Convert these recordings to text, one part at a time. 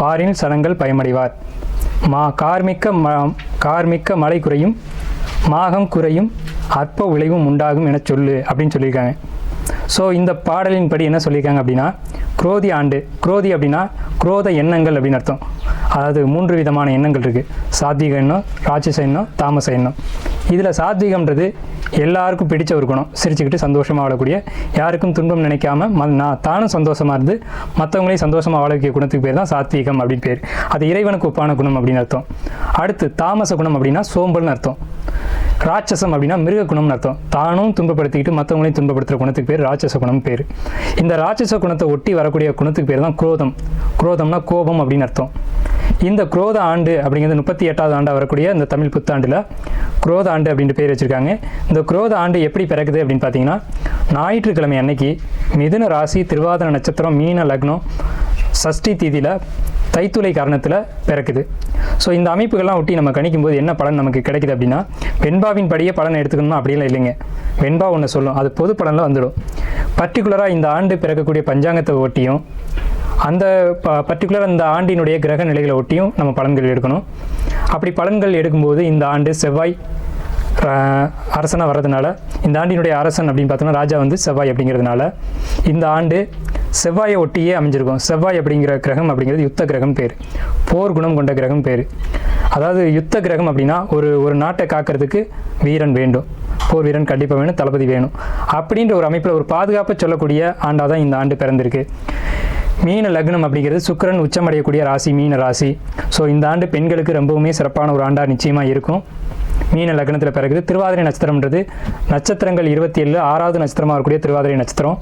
பாரின் சனங்கள் பயமடைவார். மா கார்மிக்க ம கார்மிக்க மழை குறையும் மாகம் குறையும் அற்ப விளைவும் உண்டாகும் என சொல்லு அப்படின்னு சொல்லியிருக்காங்க. ஸோ இந்த பாடலின் படி என்ன சொல்லியிருக்காங்க அப்படின்னா குரோதி ஆண்டு குரோதி அப்படின்னா குரோத எண்ணங்கள் அப்படின்னு அர்த்தம். அதாவது மூன்று விதமான எண்ணங்கள் இருக்குது சாத்விக எண்ணம் ராட்சச எண்ணம் தாமச எண்ணம். இதில் சாத்விகம்ன்றது எல்லாருக்கும் பிடிச்ச ஒரு குணம். சிரிச்சுக்கிட்டு சந்தோஷமாக வாழக்கூடிய யாருக்கும் துன்பம் நினைக்காம ம நான் தானும் சந்தோஷமாக இருந்து மற்றவங்களையும் சந்தோஷமாக வாழக்கூடிய குணத்துக்கு பேர் தான் சாத்வீகம் அப்படின்னு பேர். அது இறைவனுக்கு ஒப்பான குணம் அப்படின்னு அர்த்தம். அடுத்து தாமச குணம் அப்படின்னா சோம்பல்னு அர்த்தம். ராட்சசம் அப்படின்னா மிருக குணம்னு அர்த்தம். தானும் துன்பப்படுத்திக்கிட்டு மற்றவங்களையும் துன்பப்படுத்துகிற குணத்துக்கு பேர் ராட்சச குணம் பேர். இந்த ராட்சச குணத்தை ஒட்டி வரக்கூடிய குணத்துக்கு பேர் தான் குரோதம். குரோதம்னா கோபம் அப்படின்னு அர்த்தம். இந்த குரோத ஆண்டு அப்படிங்கிறது முப்பத்தி எட்டாவது ஆண்டாக வரக்கூடிய இந்த தமிழ் புத்தாண்டில் குரோத ஆண்டு அப்படின்ட்டு பேர் வச்சுருக்காங்க. இந்த குரோத ஆண்டு எப்படி பிறக்குது அப்படின்னு பார்த்தீங்கன்னா ஞாயிற்றுக்கிழமை அன்னைக்கு மிதுன ராசி திருவாதிர நட்சத்திரம் மீன லக்னம் சஷ்டி தீதியில் தைத்துளை காரணத்தில் பிறக்குது. ஸோ இந்த அமைப்புகள்லாம் ஒட்டி நம்ம கணிக்கும் போது என்ன பலன் நமக்கு கிடைக்குது அப்படின்னா வெண்பாவின் படியே பலன் எடுத்துக்கணுமா அப்படிலாம் இல்லைங்க. வெண்பா ஒன்று சொல்லும். அது பொது பலனில் வந்துடும். பர்டிகுலராக இந்த ஆண்டு பிறக்கக்கூடிய பஞ்சாங்கத்தை ஒட்டியும் அந்த ப பர்டிகுலர் அந்த ஆண்டினுடைய கிரக நிலைகளை ஒட்டியும் நம்ம பலன்கள் எடுக்கணும். அப்படி பலன்கள் எடுக்கும்போது இந்த ஆண்டு செவ்வாய் அரசனாக வர்றதுனால இந்த ஆண்டினுடைய அரசன் அப்படின்னு பார்த்தோம்னா ராஜா வந்து செவ்வாய் அப்படிங்கிறதுனால இந்த ஆண்டு செவ்வாயை ஒட்டியே அமைஞ்சிருக்கும். செவ்வாய் அப்படிங்கிற கிரகம் அப்படிங்கிறது யுத்த கிரகம் பேர். போர் குணம் கொண்ட கிரகம் பேர். அதாவது யுத்த கிரகம் அப்படின்னா ஒரு ஒரு நாட்டை காக்கிறதுக்கு வீரன் வேண்டும். போர் வீரன் கண்டிப்பாக வேணும் தளபதி வேணும். அப்படின்ற ஒரு அமைப்பில் ஒரு பாதுகாப்பை சொல்லக்கூடிய ஆண்டாக தான் இந்த ஆண்டு பிறந்திருக்கு. மீன லக்னம் அப்படிங்கிறது சுக்கரன் உச்சமடையக்கூடிய ராசி மீன ராசி. ஸோ இந்த ஆண்டு பெண்களுக்கு ரொம்பவுமே சிறப்பான ஒரு ஆண்டாக நிச்சயமாக இருக்கும். மீன லக்னத்தில் பிறகுது. திருவாதிரை நட்சத்திரம்ன்றது நட்சத்திரங்கள் இருபத்தி ஏழு ஆறாவது நட்சத்திரமாக இருக்கக்கூடிய திருவாதிரை நட்சத்திரம்.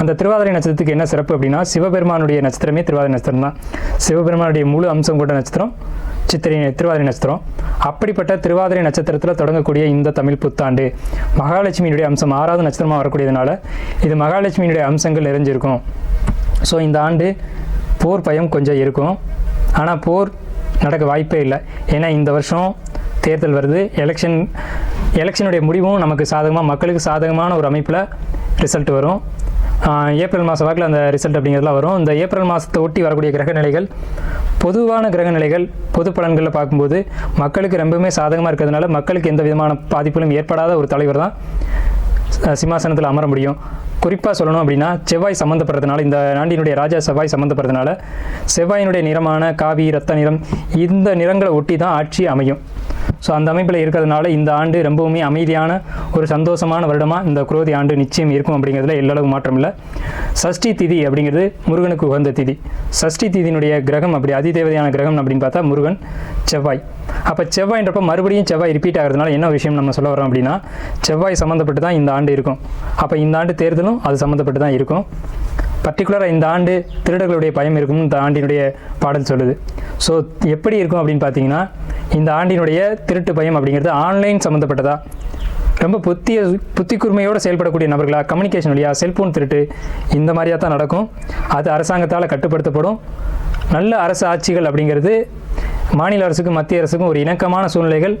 அந்த திருவாதிரை நட்சத்திரத்துக்கு என்ன சிறப்பு அப்படின்னா சிவபெருமானுடைய நட்சத்திரமே திருவாதிரை நட்சத்திரம் தான் சிவபெருமானுடைய முழு அம்சம் கொண்ட நட்சத்திரம் சித்திரை திருவாதிரை நட்சத்திரம். அப்படிப்பட்ட திருவாதிரை நட்சத்திரத்தில் தொடங்கக்கூடிய இந்த தமிழ் புத்தாண்டு மகாலட்சுமியினுடைய அம்சம் ஆறாவது நட்சத்திரமாக வரக்கூடியதுனால இது மகாலட்சுமியினுடைய அம்சங்கள் நிறைஞ்சிருக்கும். ஸோ இந்த ஆண்டு போர் பயம் கொஞ்சம் இருக்கும். ஆனால் போர் நடக்க வாய்ப்பே இல்லை. ஏன்னா இந்த வருஷம் தேர்தல் வருது. எலெக்ஷன் எலெக்ஷனுடைய முடிவும் நமக்கு சாதகமாக மக்களுக்கு சாதகமான ஒரு அமைப்பில் ரிசல்ட் வரும். ஏப்ரல் மாத வாக்கில் அந்த ரிசல்ட் அப்படிங்கிறதுலாம் வரும். இந்த ஏப்ரல் மாதத்தை ஒட்டி வரக்கூடிய கிரகநிலைகள் பொதுவான கிரகநிலைகள் பொது பலன்களில் பார்க்கும்போது மக்களுக்கு ரொம்பவுமே சாதகமாக இருக்கிறதுனால மக்களுக்கு எந்த விதமான பாதிப்புகளும் ஏற்படாத ஒரு தலைவர் தான் சிம்மாசனத்தில் அமர முடியும். குறிப்பாக சொல்லணும் அப்படின்னா செவ்வாய் சம்மந்தப்படுறதுனால இந்த நாண்டினுடைய ராஜா செவ்வாய் சம்மந்தப்படுறதுனால செவ்வாயினுடைய நிறமான காவி ரத்த நிறம் இந்த நிறங்களை ஒட்டி தான் ஆட்சி அமையும். ஸோ அந்த அமைப்பில் இருக்கிறதுனால இந்த ஆண்டு ரொம்பவுமே அமைதியான ஒரு சந்தோஷமான வருடமாக இந்த குரோதி ஆண்டு நிச்சயம் இருக்கும் அப்படிங்கிறதுல எல்லளவு மாற்றம் இல்லை சஷ்டி திதி அப்படிங்கிறது முருகனுக்கு உகந்த திதி. சஷ்டி திதியினுடைய கிரகம் அப்படி அதிதேவதையான கிரகம் அப்படின்னு பார்த்தா முருகன் செவ்வாய். அப்போ செவ்வாய்ன்றப்ப மறுபடியும் செவ்வாய் ரிப்பீட் ஆகிறதுனால என்ன விஷயம் நம்ம சொல்ல வரோம் அப்படின்னா செவ்வாய் சம்மந்தப்பட்டு தான் இந்த ஆண்டு இருக்கும். அப்போ இந்த ஆண்டு தேர்தலும் அது சம்மந்தப்பட்டு தான் இருக்கும். பர்டிகுலராக இந்த ஆண்டு திருடர்களுடைய பயம் இருக்கும்னு இந்த ஆண்டினுடைய பாடல் சொல்லுது. ஸோ எப்படி இருக்கும் அப்படின்னு பார்த்தீங்கன்னா இந்த ஆண்டினுடைய திருட்டு பயம் அப்படிங்கிறது ஆன்லைன் சம்மந்தப்பட்டதா? ரொம்ப புத்திய புத்தி கூர்மையோடு செயல்படக்கூடிய நபர்களா? கம்யூனிகேஷன் வழியாக செல்ஃபோன் திருட்டு இந்த மாதிரியாக தான் நடக்கும். அது அரசாங்கத்தால் கட்டுப்படுத்தப்படும். நல்ல அரசு ஆட்சிகள் அப்படிங்கிறது மாநில அரசுக்கும் மத்திய அரசுக்கும் ஒரு இணக்கமான சூழ்நிலைகள்.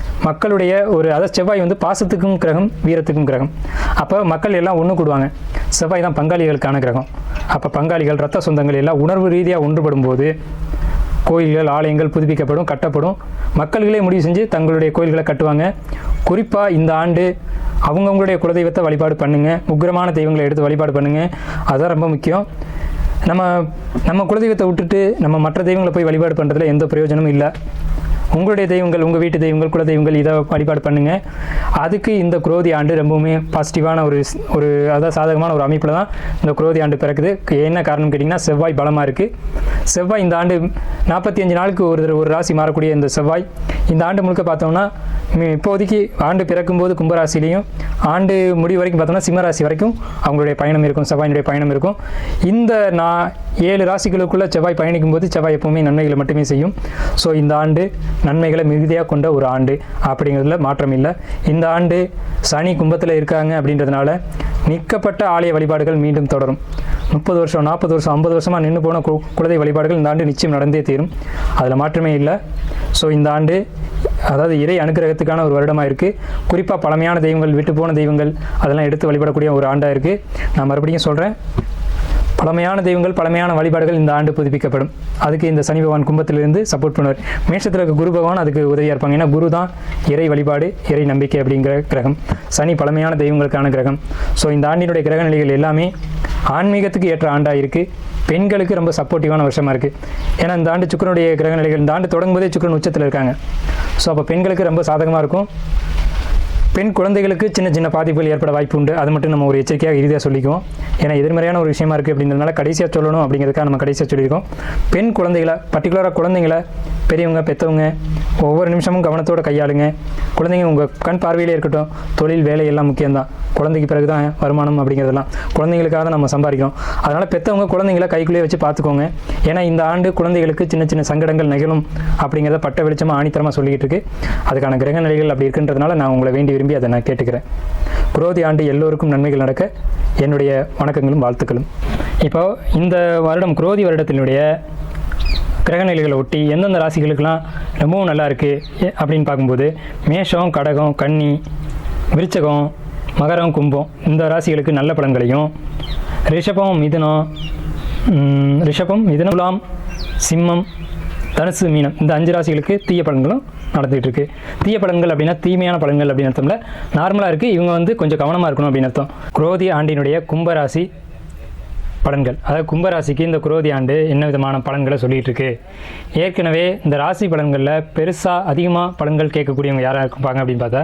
மக்களுடைய ஒரு அதாவது செவ்வாய் வந்து பாசத்துக்கும் கிரகம் வீரத்துக்கும் கிரகம். அப்போ மக்கள் எல்லாம் ஒன்று கூடுவாங்க. செவ்வாய் தான் பங்காளிகளுக்கான கிரகம். அப்போ பங்காளிகள் ரத்த சொந்தங்கள் எல்லாம் உணர்வு ரீதியாக ஒன்றுபடும் போது கோயில்கள் ஆலயங்கள் புதுப்பிக்கப்படும் கட்டப்படும். மக்கள்களே முடிவு செஞ்சு தங்களுடைய கோயில்களை கட்டுவாங்க. குறிப்பாக இந்த ஆண்டு அவங்கவுங்களுடைய குலதெய்வத்தை வழிபாடு பண்ணுங்கள் உக்கிரமான தெய்வங்களை எடுத்து வழிபாடு பண்ணுங்கள் அதுதான் ரொம்ப முக்கியம். நம்ம நம்ம குலதெய்வத்தை விட்டுட்டு நம்ம மற்ற தெய்வங்களை போய் வழிபாடு பண்ணுறதுல எந்த பிரயோஜனமும் இல்லை. உங்களுடைய தெய்வங்கள் உங்கள் வீட்டு தெய்வங்கள் குல தெய்வங்கள் இதை வழிபாடு பண்ணுங்கள் அதுக்கு இந்த குரோதி ஆண்டு ரொம்பவுமே பாசிட்டிவான ஒரு ஸ்- ஒரு அதாவது சாதகமான ஒரு அமைப்பில் தான் இந்த குரோதி ஆண்டு பிறக்குது. என்ன காரணம் கேட்டிங்கன்னா செவ்வாய் பலமாக இருக்குது செவ்வாய் இந்த ஆண்டு நாற்பத்தி அஞ்சு நாளுக்கு ஒரு ஒரு ராசி மாறக்கூடிய இந்த செவ்வாய். இந்த ஆண்டு முழுக்க பார்த்தோம்னா இப்போதைக்கு ஆண்டு பிறக்கும்போது கும்பராசிலையும் ஆண்டு முடிவு வரைக்கும் பார்த்தோம்னா சிம்மராசி வரைக்கும் அவங்களுடைய பயணம் இருக்கும் செவ்வாயினுடைய பயணம் இருக்கும். இந்த நான் ஏழு ராசிகளுக்குள்ளே செவ்வாய் பயணிக்கும் போது செவ்வாய் எப்பவுமே நன்மைகளை மட்டுமே செய்யும். ஸோ இந்த ஆண்டு நன்மைகளை மிகுதியாக கொண்ட ஒரு ஆண்டு. அப்படிங்கிறதுல மாற்றம் இல்லை. இந்த ஆண்டு சனி கும்பத்தில் இருக்காங்க அப்படின்றதுனால நிற்கப்பட்ட ஆலய வழிபாடுகள் மீண்டும் தொடரும். முப்பது வருஷம் நாற்பது வருஷம் ஐம்பது வருஷமாக நின்று போன கு குலதெய்வ வழிபாடுகள் இந்த ஆண்டு நிச்சயம் நடந்தே தீரும். அதில் மாற்றமே இல்லை. ஸோ இந்த ஆண்டு அதாவது இறை அனுக்கிரகத்துக்கான ஒரு வருடமாக இருக்குது குறிப்பாக பழமையான தெய்வங்கள் விட்டு போன தெய்வங்கள் அதெல்லாம் எடுத்து வழிபடக்கூடிய ஒரு ஆண்டாக இருக்குது நான் மறுபடியும் சொல்கிறேன் பழமையான தெய்வங்கள் பழமையான வழிபாடுகள் இந்த ஆண்டு புதுப்பிக்கப்படும். அதுக்கு இந்த சனி பகவான் கும்பத்திலிருந்து சப்போர்ட் பண்ணுவார். மேஷத்தில் இருக்க குரு பகவான் அதுக்கு உதவியாக இருப்பாங்க. ஏன்னா குரு தான் இறை வழிபாடு இறை நம்பிக்கை அப்படிங்கிற கிரகம். சனி பழமையான தெய்வங்களுக்கான கிரகம். ஸோ இந்த ஆண்டினுடைய கிரக நிலைகள் எல்லாமே ஆன்மீகத்துக்கு ஏற்ற ஆண்டாக இருக்குது பெண்களுக்கு ரொம்ப சப்போர்ட்டிவான வருஷமாக இருக்குது ஏன்னா இந்த ஆண்டு சுக்கரனுடைய கிரக நிலைகள் இந்த ஆண்டு தொடங்கும்போதே சுக்கரன் உச்சத்தில் இருக்காங்க. ஸோ அப்போ பெண்களுக்கு ரொம்ப சாதகமாக இருக்கும். பெண் குழந்தைகளுக்கு சின்ன சின்ன பாதிப்புகள் ஏற்பட வாய்ப்பு உண்டு. அது மட்டும் நம்ம ஒரு எச்சரிக்கையாக இறுதியாக சொல்லிக்குவோம். ஏன்னா எதிர்மறையான ஒரு விஷயமா இருக்குது அப்படின்றதுனால கடைசியாக சொல்லணும் அப்படிங்கிறதுக்காக நம்ம கடைசியாக சொல்லியிருக்கோம். பெண் குழந்தைகளை பர்டிகுலராக குழந்தைங்களை பெரியவங்க பெற்றவங்க ஒவ்வொரு நிமிஷமும் கவனத்தோடு கையாளுங்க. குழந்தைங்க உங்கள் கண் பார்வையிலே இருக்கட்டும். தொழில் வேலை எல்லாம் முக்கியம்தான். குழந்தைக்கு பிறகு தான் வருமானம் அப்படிங்கிறதெல்லாம். குழந்தைங்களுக்காக தான் நம்ம சம்பாதிக்கிறோம். அதனால் பெற்றவங்க குழந்தைங்கள கைக்குள்ளேயே வச்சு பார்த்துக்கோங்க. ஏன்னா இந்த ஆண்டு குழந்தைகளுக்கு சின்ன சின்ன சங்கடங்கள் நிகழும் அப்படிங்கிறத பட்ட வெளிச்சமாக ஆணித்தரமாக சொல்லிக்கிட்டு இருக்கு. அதுக்கான கிரக நிலைகள் அப்படி இருக்குன்றதுனால நான் உங்களை வேண்டி விரும்பி அதை நான் கேட்டுக்கிறேன். குரோதி ஆண்டு எல்லோருக்கும் நன்மைகள் நடக்க என்னுடைய வணக்கங்களும் வாழ்த்துக்களும். இப்போ இந்த வருடம் குரோதி வருடத்தினுடைய கிரகநிலைகளை ஒட்டி எந்தெந்த ராசிகளுக்கெல்லாம் ரொம்பவும் நல்லா இருக்குது அப்படின்னு பார்க்கும்போது மேஷம் கடகம் கன்னி விருச்சகம் மகரம் கும்பம் இந்த ராசிகளுக்கு நல்ல பலன்களையும் ரிஷபம் மிதுனம் ரிஷபம் மிதுனம் துலாம் சிம்மம் தனுசு மீனம் இந்த அஞ்சு ராசிகளுக்கு தீய பலன்களும் நடந்துகிட்டு இருக்கு. தீய பலன்கள் அப்படின்னா தீமையான பலன்கள் அப்படின்னு அர்த்தம்ல. நார்மலாக இருக்குது இவங்க வந்து கொஞ்சம் கவனமாக இருக்கணும் அப்படின்னு அர்த்தம். குரோதி ஆண்டினுடைய கும்பராசி பலன்கள். அதாவது கும்பராசிக்கு இந்த குரோதி ஆண்டு என்ன விதமான பலன்களை சொல்லிட்டு இருக்கு ஏற்கனவே இந்த ராசி பலன்களில் பெருசாக அதிகமாக பலன்கள் கேட்கக்கூடியவங்க யாராக இருப்பாங்க அப்படின்னு பார்த்தா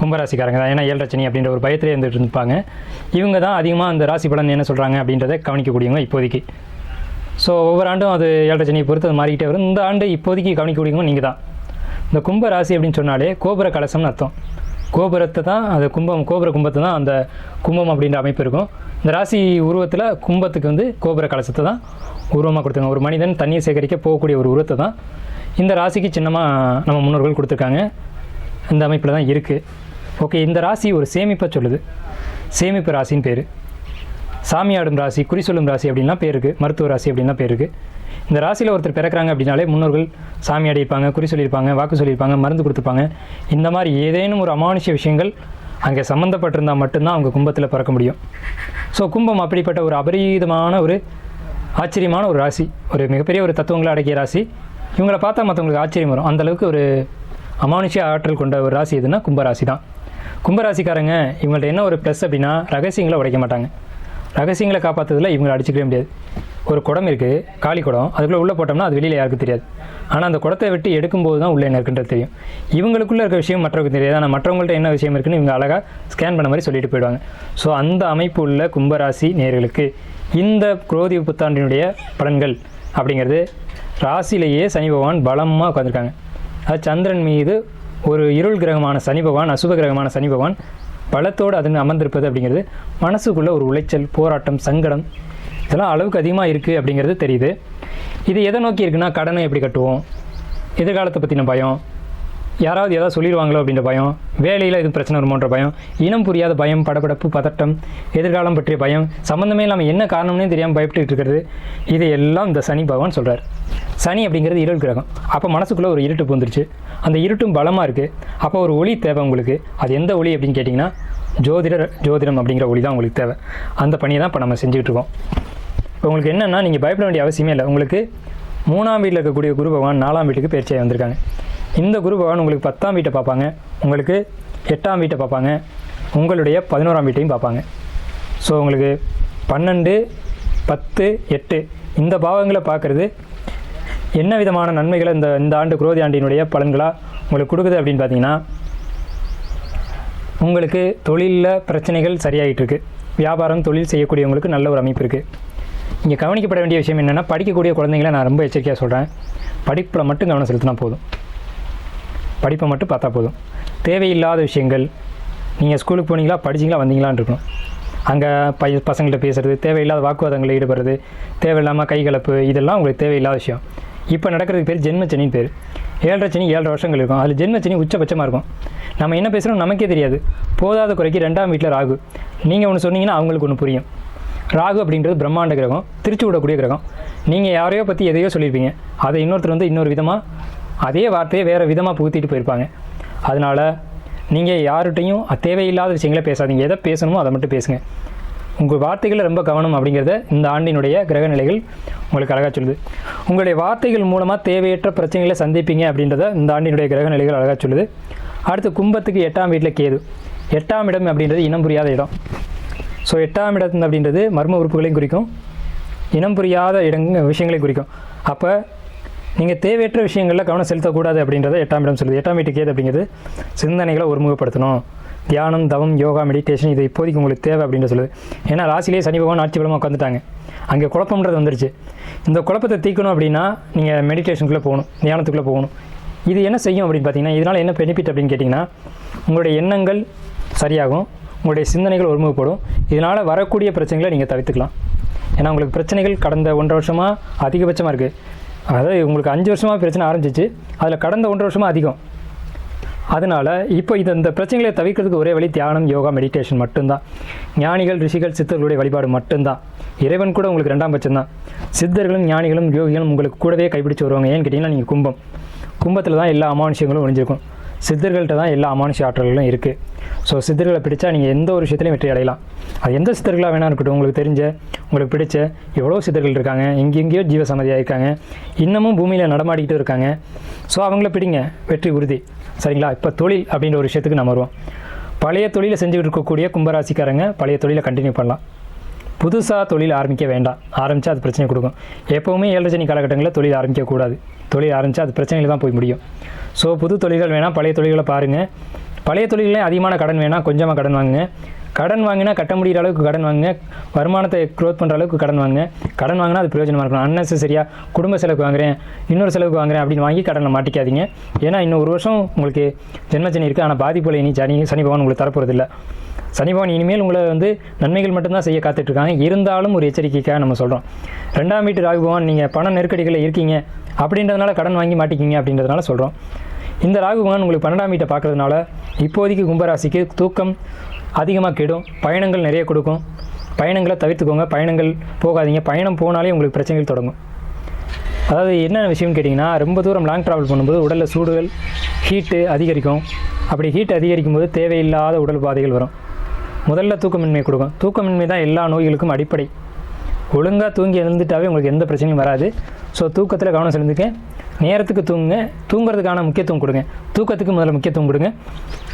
கும்பராசிக்காரங்க தான். ஏன்னா ஏழரை அப்படின்ற ஒரு பயத்திலே இருந்துட்டு இருப்பாங்க இவங்க தான் அதிகமாக அந்த ராசி பலன் என்ன சொல்கிறாங்க அப்படின்றத கவனிக்கக்கூடியவங்க இப்போதைக்கு. ஸோ ஒவ்வொரு ஆண்டும் அது ஏழரை பொறுத்து அது மாறிக்கிட்டே வரும். இந்த ஆண்டு இப்போதைக்கு கவனிக்கக்கூடியவங்க நீங்கள் தான். இந்த கும்ப ராசி அப்படின்னு சொன்னாலே கோபுர கலசம்னு அர்த்தம். கோபுரத்தை தான் அந்த கும்பம் கோபுர கும்பத்தை தான் அந்த கும்பம் அப்படின்ற அமைப்பு இருக்கும். இந்த ராசி உருவத்தில் கும்பத்துக்கு வந்து கோபுர கலசத்தை தான் உருவமாக கொடுத்துருக்காங்க. ஒரு மனிதன் தண்ணியை சேகரிக்க போகக்கூடிய ஒரு உருவத்தை தான் இந்த ராசிக்கு சின்னமாக நம்ம முன்னோர்கள் கொடுத்துருக்காங்க. இந்த அமைப்பில் தான் இருக்குது ஓகே இந்த ராசி ஒரு சேமிப்பை சொல்லுது. சேமிப்பு ராசின்னு பேர். சாமியாடும் ராசி குறி சொல்லும் ராசி அப்படின்லாம் பேர் இருக்குது மருத்துவ ராசி அப்படின்லாம் பேர் இருக்குது இந்த ராசியில் ஒருத்தர் பிறக்கிறாங்க அப்படின்னாலே முன்னோர்கள் சாமி அடைப்பாங்க குறி சொல்லியிருப்பாங்க வாக்கு சொல்லியிருப்பாங்க மருந்து கொடுத்துருப்பாங்க. இந்த மாதிரி ஏதேனும் ஒரு அமானுஷ்ய விஷயங்கள் அங்கே சம்மந்தப்பட்டிருந்தால் மட்டும்தான் அவங்க கும்பத்தில் பிறக்க முடியும். ஸோ கும்பம் அப்படிப்பட்ட ஒரு அபரீதமான ஒரு ஆச்சரியமான ஒரு ராசி. ஒரு மிகப்பெரிய ஒரு தத்துவங்களை அடக்கிய ராசி. இவங்களை பார்த்தா மற்றவங்களுக்கு ஆச்சரியம் வரும். அந்தளவுக்கு ஒரு அமானுஷ்ய ஆற்றல் கொண்ட ஒரு ராசி எதுனா கும்பராசி தான் கும்பராசிக்காரங்க இவங்கள்ட்ட என்ன ஒரு ப்ளஸ் அப்படின்னா ரகசியங்களை உடைக்க மாட்டாங்க. ரகசியங்களை காப்பாற்றுறதுல இவங்களை அடிச்சுக்கவே முடியாது. ஒரு குடம் இருக்குது காலி குடம். அதுக்குள்ளே உள்ளே போட்டோம்னா அது வெளியில் யாருக்கும் தெரியாது. ஆனால் அந்த குடத்தை விட்டு எடுக்கும்போது தான் உள்ளே என்ன இருக்குன்றது தெரியும். இவங்களுக்குள்ளே இருக்க விஷயம் மற்றவங்களுக்கு தெரியாது. ஆனால் மற்றவங்கள்ட்ட என்ன விஷயம் இருக்குன்னு இவங்க அழகாக ஸ்கேன் பண்ண மாதிரி சொல்லிட்டு போயிடுவாங்க. ஸோ அந்த அமைப்பு உள்ள கும்பராசி நேர்களுக்கு இந்த குரோதி புத்தாண்டினுடைய பலன்கள் அப்படிங்கிறது ராசியிலேயே சனி பகவான் பலமாக உட்காந்துருக்காங்க அது சந்திரன் மீது ஒரு இருள் கிரகமான சனி பகவான் அசுப கிரகமான சனி பகவான் பலத்தோடு அதுன்னு அமர்ந்திருப்பது அப்படிங்கிறது மனசுக்குள்ளே ஒரு உளைச்சல் போராட்டம் சங்கடம் இதெல்லாம் அளவுக்கு அதிகமாக இருக்குது அப்படிங்கிறது தெரியுது. இது எதை நோக்கி இருக்குன்னா கடனை எப்படி கட்டுவோம்? எதிர்காலத்தை பற்றின பயம். யாராவது ஏதாவது சொல்லிடுவாங்களோ அப்படின்ற பயம். வேலையில் எதுவும் பிரச்சனை வருமோன்ற பயம். இனம் புரியாத பயம் படபடப்பு பதட்டம் எதிர்காலம் பற்றிய பயம். சம்மந்தமே இல்லாமல் என்ன காரணம்னே தெரியாமல் பயப்பட்டுட்டு இருக்கிறது. இது எல்லாம் இந்த சனி பகவான் சொல்கிறார் சனி அப்படிங்கிறது இருள் கிரகம். அப்போ மனசுக்குள்ளே ஒரு இருட்டு பூந்துருச்சு. அந்த இருட்டும் பலமாக இருக்குது அப்போ ஒரு ஒளி தேவை உங்களுக்கு. அது எந்த ஒளி அப்படின்னு கேட்டிங்கன்னா ஜோதிடர் ஜோதிடம் அப்படிங்கிற ஒளி தான் உங்களுக்கு தேவை. அந்த பணியை தான் இப்போ நம்ம செஞ்சுக்கிட்டு இருக்கோம். இப்போ உங்களுக்கு என்னென்னா நீங்கள் பயப்பட வேண்டிய அவசியமே இல்லை. உங்களுக்கு மூணாம் வீட்டில் இருக்கக்கூடிய குரு பகவான் நாலாம் வீட்டுக்கு பயிற்சியாக வந்திருக்காங்க. இந்த குரு பகவான் உங்களுக்கு பத்தாம் வீட்டை பார்ப்பாங்க. உங்களுக்கு எட்டாம் வீட்டை பார்ப்பாங்க. உங்களுடைய பதினோராம் வீட்டையும் பார்ப்பாங்க. ஸோ உங்களுக்கு பன்னெண்டு பத்து எட்டு இந்த பாவங்களை பார்க்குறது என்ன விதமான நன்மைகளை இந்த இந்த ஆண்டு குரோதி ஆண்டினுடைய பலன்களாக உங்களுக்கு கொடுக்குது அப்படின்னு பார்த்தீங்கன்னா உங்களுக்கு தொழிலில் பிரச்சனைகள் சரியாயிட்டு இருக்கு. வியாபாரம் தொழில் செய்யக்கூடியவங்களுக்கு நல்ல ஒரு அமைப்பு இருக்குது இங்கே கவனிக்கப்பட வேண்டிய விஷயம் என்னென்னா படிக்கக்கூடிய குழந்தைங்கள நான் ரொம்ப எச்சரிக்கையாக சொல்கிறேன் படிப்பில் மட்டும் கவனம் செலுத்தினா போதும். படிப்பை மட்டும் பார்த்தா போதும். தேவையில்லாத விஷயங்கள் நீங்கள் ஸ்கூலுக்கு போனீங்களா படிச்சிங்களா வந்தீங்களான்னு இருக்கணும். அங்கே பைய பசங்கள்ட்ட பேசுகிறது தேவையில்லாத வாக்குவாதங்களில் ஈடுபடுறது தேவையில்லாமல் கைகலப்பு இதெல்லாம் உங்களுக்கு தேவையில்லாத விஷயம். இப்போ நடக்கிறதுக்கு பேர் ஜென்மச்சனின்னு பேர். ஏழரை சனி ஏழரை வருஷங்கள் இருக்கும். அதில் ஜென்மச்சனி உச்சபட்சமாக இருக்கும். நம்ம என்ன பேசுகிறோம் நமக்கே தெரியாது. போதாத குறைக்கு ரெண்டாம் வீட்டில் ராகு. நீங்கள் ஒன்று சொன்னீங்கன்னா அவங்களுக்கு ஒன்று புரியும். ராகு அப்படின்றது பிரம்மாண்ட கிரகம் திருச்சி விடக்கூடிய கிரகம். நீங்கள் யாரையோ பற்றி எதையோ சொல்லியிருப்பீங்க அதை இன்னொருத்தர் வந்து இன்னொரு விதமாக அதே வார்த்தையை வேறு விதமாக புகுத்திட்டு போயிருப்பாங்க. அதனால் நீங்கள் யார்கிட்டையும் தேவையில்லாத விஷயங்களை பேசாதீங்க. எதை பேசணுமோ அதை மட்டும் பேசுங்க. உங்கள் வார்த்தைகளை ரொம்ப கவனம் அப்படிங்கிறத இந்த ஆண்டினுடைய கிரக நிலைகள் உங்களுக்கு அழகாக சொல்லுது. உங்களுடைய வார்த்தைகள் மூலமாக தேவையற்ற பிரச்சனைகளை சந்திப்பீங்க அப்படின்றத இந்த ஆண்டினுடைய கிரக நிலைகள் அழகாக சொல்லுது. அடுத்து கும்பத்துக்கு எட்டாம் வீட்டில் கேது. எட்டாம் இடம் அப்படின்றது இனம் புரியாத இடம். ஸோ எட்டாம் இடம் அப்படின்றது மர்ம உறுப்புகளையும் குறிக்கும். இனம் புரியாத இடங்க விஷயங்களையும் குறிக்கும். அப்போ நீங்கள் தேவையற்ற விஷயங்களில் கவனம் செலுத்தக்கூடாது அப்படின்றத எட்டாம் இடம் சொல்லுது. எட்டாம் வீட்டுக்கு ஏது அப்படிங்கிறது? சிந்தனைகளை ஒருமுகப்படுத்தணும். தியானம் தவம் யோகா மெடிடேஷன் இது இப்போதைக்கு உங்களுக்கு தேவை அப்படின்னு சொல்லுது. ஏன்னா ராசிலேயே சனி பகவான் ஆட்சி பலமாக உட்காந்துட்டாங்க அங்கே குழப்பம்ன்றது வந்துருச்சு. இந்த குழப்பத்தை தீர்க்கணும் அப்படின்னா நீங்கள் மெடிடேஷனுக்குள்ளே போகணும். தியானத்துக்குள்ளே போகணும். இது என்ன செய்யும் அப்படின்னு பார்த்தீங்கன்னா இதனால் என்ன பெனிஃபிட் அப்படின்னு கேட்டிங்கன்னா உங்களுடைய எண்ணங்கள் சரியாகும். உங்களுடைய சிந்தனைகள் ஒருமுகப்படும். இதனால் வரக்கூடிய பிரச்சனைகளை நீங்கள் தவிர்த்துக்கலாம். ஏன்னா உங்களுக்கு பிரச்சனைகள் கடந்த ஒன்றரை வருஷமாக அதிகபட்சமாக இருக்குது அதாவது உங்களுக்கு அஞ்சு வருஷமாக பிரச்சனை ஆரம்பிச்சிச்சு. அதில் கடந்த ஒன்றரை வருஷமாக அதிகம். அதனால் இப்போ இது இந்த பிரச்சனைகளை தவிர்க்கிறதுக்கு ஒரே வழி தியானம் யோகா மெடிடேஷன் மட்டும்தான். ஞானிகள் ரிஷிகள் சித்தர்களுடைய வழிபாடு மட்டும்தான். இறைவன் கூட உங்களுக்கு ரெண்டாம் பட்சம்தான். சித்தர்களும் ஞானிகளும் யோகிகளும் உங்களுக்கு கூடவே கைப்பிடிச்சு வருவாங்க. ஏன்னு கேட்டிங்கன்னா நீங்கள் கும்பம். கும்பத்தில் தான் எல்லா அமானுஷங்களும் ஒழிஞ்சிருக்கும் சித்தர்கள்ட்ட தான் எல்லா அமானுஷ்ய ஆற்றல்களும் இருக்குது ஸோ சித்தர்களை பிடிச்சா நீங்கள் எந்த ஒரு விஷயத்துலையும் வெற்றி அடையலாம். அது எந்த சித்தர்களாக வேணா இருக்கட்டும் உங்களுக்கு தெரிஞ்ச உங்களுக்கு பிடிச்ச எவ்வளோ சித்தர்கள் இருக்காங்க எங்கெங்கேயோ ஜீவசமதியாக இருக்காங்க இன்னமும் பூமியில் நடமாடிக்கிட்டு இருக்காங்க. ஸோ அவங்கள பிடிங்க வெற்றி உறுதி. சரிங்களா? இப்போ தொழில் அப்படின்ற ஒரு விஷயத்துக்கு நம்ம வருவோம். பழைய தொழிலை செஞ்சுக்கிட்டு இருக்கக்கூடிய கும்பராசிக்காரங்க பழைய தொழிலை கண்டினியூ பண்ணலாம். புதுசாக தொழில் ஆரம்பிக்க வேண்டாம். ஆரம்பித்தா அது பிரச்சனை கொடுக்கும். எப்போவுமே ஏழரை சனி காலகட்டங்களில் தொழில் ஆரம்பிக்கக்கூடாது. தொழில் ஆரம்பித்தா அது பிரச்சனையில் தான் போய் முடியும். ஸோ புது தொழில்கள் வேணால் பழைய தொழில்களை பாருங்கள் பழைய தொழில்களே அதிகமான கடன் வேணால் கொஞ்சமாக கடன் வாங்குங்க. கடன் வாங்கினா கட்ட முடிகிற அளவுக்கு கடன் வாங்குங்க. வருமானத்தை க்ரோத் பண்ணுற அளவுக்கு கடன் வாங்குங்க. கடன் வாங்கினா அது பிரயோஜனமாக இருக்கணும். அன்னெசரியாக குடும்ப செலவுக்கு வாங்குறேன் இன்னொரு செலவுக்கு வாங்குறேன் அப்படின்னு வாங்கி கடனை மாட்டிக்காதீங்க. ஏன்னா இன்னும் ஒரு வருஷம் உங்களுக்கு ஜென்மச்சனி இருக்குது ஆனால் பாதிப்புல இனி சனி சனி பகவான் உங்களுக்கு தரப்போகிறதில்ல சனி பகவான் இனிமேல் உங்களை வந்து நன்மைகள் மட்டும்தான் செய்ய காத்துட்ருக்காங்க. இருந்தாலும் ஒரு எச்சரிக்கைக்காக நம்ம சொல்கிறோம் ரெண்டாம் வீட்டு ராகு பகவான் நீங்கள் பண நெருக்கடிகளில் இருக்கீங்க. அப்படின்றதுனால கடன் வாங்கி மாட்டிக்கிங்க அப்படின்றதுனால சொல்கிறோம் இந்த ராகுபகவான் உங்களுக்கு பன்னெண்டாம் வீட்டை பார்க்குறதுனால இப்போதைக்கு கும்பராசிக்கு தூக்கம் அதிகமாக கெடும். பயணங்கள் நிறைய கொடுக்கும். பயணங்களை தவிர்த்துக்கோங்க. பயணங்கள் போகாதீங்க. பயணம் போனாலே உங்களுக்கு பிரச்சனைகள் தொடங்கும். அதாவது என்ன விஷயம்னு கேட்டிங்கன்னா ரொம்ப தூரம் லாங் ட்ராவல் பண்ணும்போது உடலில் சூடுகள் ஹீட்டு அதிகரிக்கும். அப்படி ஹீட் அதிகரிக்கும் போது தேவையில்லாத உடல் பாதைகள் வரும். முதல்ல தூக்கமின்மை கொடுக்கும். தூக்கமின்மை தான் எல்லா நோய்களுக்கும் அடிப்படை. ஒழுங்காக தூங்கி எழுந்துட்டாவே உங்களுக்கு எந்த பிரச்சனையும் வராது. ஸோ தூக்கத்தில் கவனம் செலுத்துங்க நேரத்துக்கு தூங்குங்க தூங்குறதுக்கான முக்கியத்துவம் கொடுங்க. தூக்கத்துக்கு முதல்ல முக்கியத்துவம் கொடுங்க.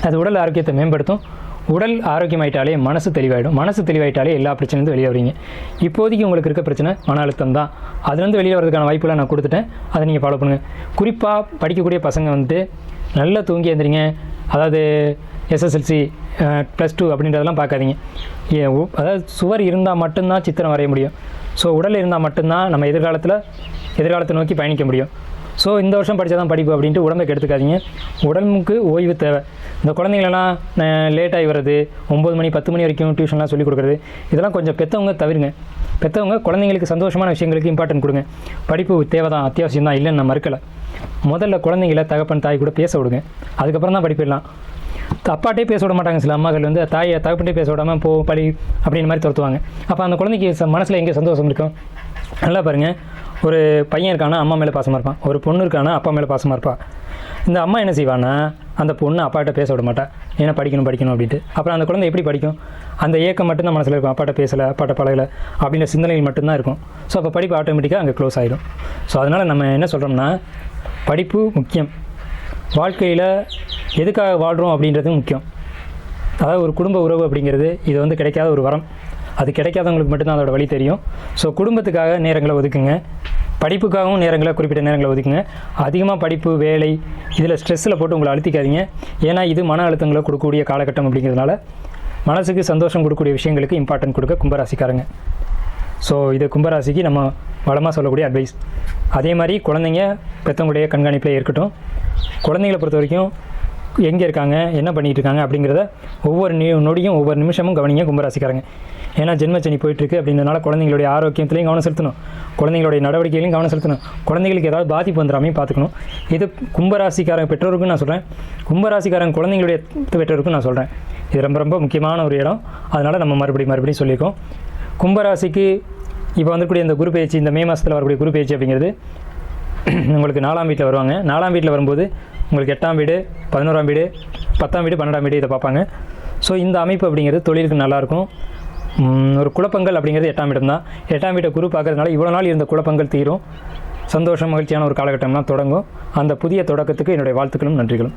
அது உடல் ஆரோக்கியத்தை மேம்படுத்தும். உடல் ஆரோக்கியமாயிட்டாலே மனசு தெளிவாயிடும். மனசு தெளிவாயிட்டாலே எல்லா பிரச்சனையும் வெளியே வரீங்க இப்போதைக்கு உங்களுக்கு இருக்க பிரச்சனை மன அழுத்தம் தான். அதுலேருந்து வெளியே வரதுக்கான வாய்ப்புலாம் நான் கொடுத்துட்டேன். அதை நீங்கள் ஃபாலோ பண்ணுங்கள் குறிப்பாக படிக்கக்கூடிய பசங்க வந்துட்டு நல்லா தூங்கி எழுந்திரிங்க அதாவது எஸ்எஸ்எல்சி ப்ளஸ் டூ அப்படின்றதெல்லாம் பார்க்காதீங்க. ஏ, உ- அதாவது சுவர் இருந்தால் மட்டும்தான் சித்திரம் வரைய முடியும். ஸோ உடல் இருந்தால் மட்டும்தான் நம்ம எதிர்காலத்தில் எதிர்காலத்தை நோக்கி பயணிக்க முடியும். ஸோ இந்த வருஷம் படித்தா தான் படிப்பு அப்படின்ட்டு உடம்பை கெடுத்துக்காதீங்க உடம்புக்கு ஓய்வு தேவை. இந்த குழந்தைங்களெல்லாம் லேட்டாகி வர்றது ஒம்பது மணி பத்து மணி வரைக்கும் டியூஷன்லாம் சொல்லிக் கொடுக்குறது இதெல்லாம் கொஞ்சம் பெற்றவங்க தவிருங்க. பெற்றவங்க குழந்தைங்களுக்கு சந்தோஷமான விஷயங்களுக்கு இம்பார்ட்டன்ட் கொடுங்க. படிப்பு தேவை தான் அத்தியாவசியம் தான் இல்லைன்னு நான் மறுக்கலை. முதல்ல குழந்தைங்கள தகப்பன் தாய் கூட பேச விடுங்க. அதுக்கப்புறம் தான் படிப்பிடலாம் அப்பாட்டே பேச விட மாட்டாங்க சில அம்மாக்கள் வந்து தாயை தகப்பன்ட்டே பேச விடாமல் போ படி அப்படின்னு மாதிரி துரத்துவாங்க. அப்போ அந்த குழந்தைக்கு ச- எங்கே சந்தோஷம் இருக்கும்? நல்லா பாருங்கள் ஒரு பையன் இருக்கானா அம்மா மேலே பாசமாக இருப்பான். ஒரு பொண்ணு இருக்கானா அப்பா மேலே பாசமாக இருப்பாள் இந்த அம்மா என்ன செய்வான்னா அந்த பொண்ணு அப்பாட்ட பேச விட மாட்டா. ஏன்னா படிக்கணும் படிக்கணும் அப்படின்ட்டு. அப்புறம் அந்த குழந்தை எப்படி படிக்கும்? அந்த ஏக்கம் மட்டும்தான் மனசில் இருக்கும். அப்பாட்ட பேசலை அப்பாட்ட பழகலை அப்படின்ற சிந்தனைகள் மட்டும்தான் இருக்கும். ஸோ அப்போ படிப்பு ஆட்டோமேட்டிக்காக அங்கே க்ளோஸ் ஆகிடும் ஸோ அதனால் நம்ம என்ன சொல்கிறோம்னா படிப்பு முக்கியம். வாழ்க்கையில் எதுக்காக வாழ்கிறோம் அப்படின்றது முக்கியம். அதாவது ஒரு குடும்ப உறவு அப்படிங்கிறது இது வந்து கிடைக்காத ஒரு வரம். அது கிடைக்காதவங்களுக்கு மட்டும்தான் அதோட வழி தெரியும். ஸோ குடும்பத்துக்காக நேரங்களை ஒதுக்குங்க. படிப்புக்காகவும் நேரங்களை குறிப்பிட்ட நேரங்களை ஒதுக்குங்க. அதிகமாக படிப்பு வேலை இதில் ஸ்ட்ரெஸ்ஸில் போட்டு உங்களை அழுத்திக்காதீங்க. ஏன்னா இது மன அழுத்தங்களை கொடுக்கக்கூடிய காலகட்டம் அப்படிங்கிறதுனால மனசுக்கு சந்தோஷம் கொடுக்கக்கூடிய விஷயங்களுக்கு இம்பார்ட்டன்ட் கொடுக்க கும்பராசிக்காரங்க. ஸோ இது கும்பராசிக்கு நம்ம வளமாக சொல்லக்கூடிய அட்வைஸ் அதே மாதிரி குழந்தைங்க பெற்றவங்களுடைய கண்காணிப்பில் இருக்கட்டும். குழந்தைங்களை பொறுத்த வரைக்கும் எங்கே இருக்காங்க என்ன பண்ணிகிட்டு இருக்காங்க அப்படிங்கிறத ஒவ்வொரு நொடியும் ஒவ்வொரு நிமிஷமும் கவனிங்க கும்பராசிக்காரங்க. ஏன்னா ஜென்மச்சனி போயிட்டுருக்கு அப்படின்றனால குழந்தைங்களுடைய ஆரோக்கியத்துலையும் கவனம் செலுத்தணும். குழந்தைங்களுடைய நடவடிக்கையிலையும் கவனம் செலுத்தணும். குழந்தைங்களுக்கு ஏதாவது பாதிப்பு வந்துடாமையும் பார்த்துக்கணும். இது கும்பராசிக்காரங்க பெற்றோருக்கும் நான் சொல்கிறேன் கும்பராசிக்காரங்க குழந்தைங்களுடைய பெற்றோருக்கும் நான் சொல்கிறேன் இது ரொம்ப ரொம்ப முக்கியமான ஒரு இடம். அதனால் நம்ம மறுபடியும் மறுபடியும் சொல்லியிருக்கோம். கும்பராசிக்கு இப்போ வந்துக்கூடிய இந்த குரு பயிற்சி இந்த மே மாதத்தில் வரக்கூடிய குரு பயிற்சி அப்படிங்கிறது உங்களுக்கு நாலாம் வீட்டில் வருவாங்க. நாலாம் வீட்டில் வரும்போது உங்களுக்கு எட்டாம் வீடு பதினோராம் வீடு பத்தாம் வீடு பன்னெண்டாம் வீடு இதை பார்ப்பாங்க. ஸோ இந்த அமைப்பு அப்படிங்கிறது தொழிலுக்கு நல்லாயிருக்கும் ஒரு குழப்பங்கள் அப்படிங்கிறது எட்டாம் இடம் தான் எட்டாம் வீட்டை குரு பார்க்கறதுனால இவ்வளோ நாள் இருந்த குழப்பங்கள் தீரும். சந்தோஷம் மகிழ்ச்சியான ஒரு காலகட்டம்லாம் தொடங்கும். அந்த புதிய தொடக்கத்துக்கு என்னுடைய வாழ்த்துக்களும் நன்றிகளும்.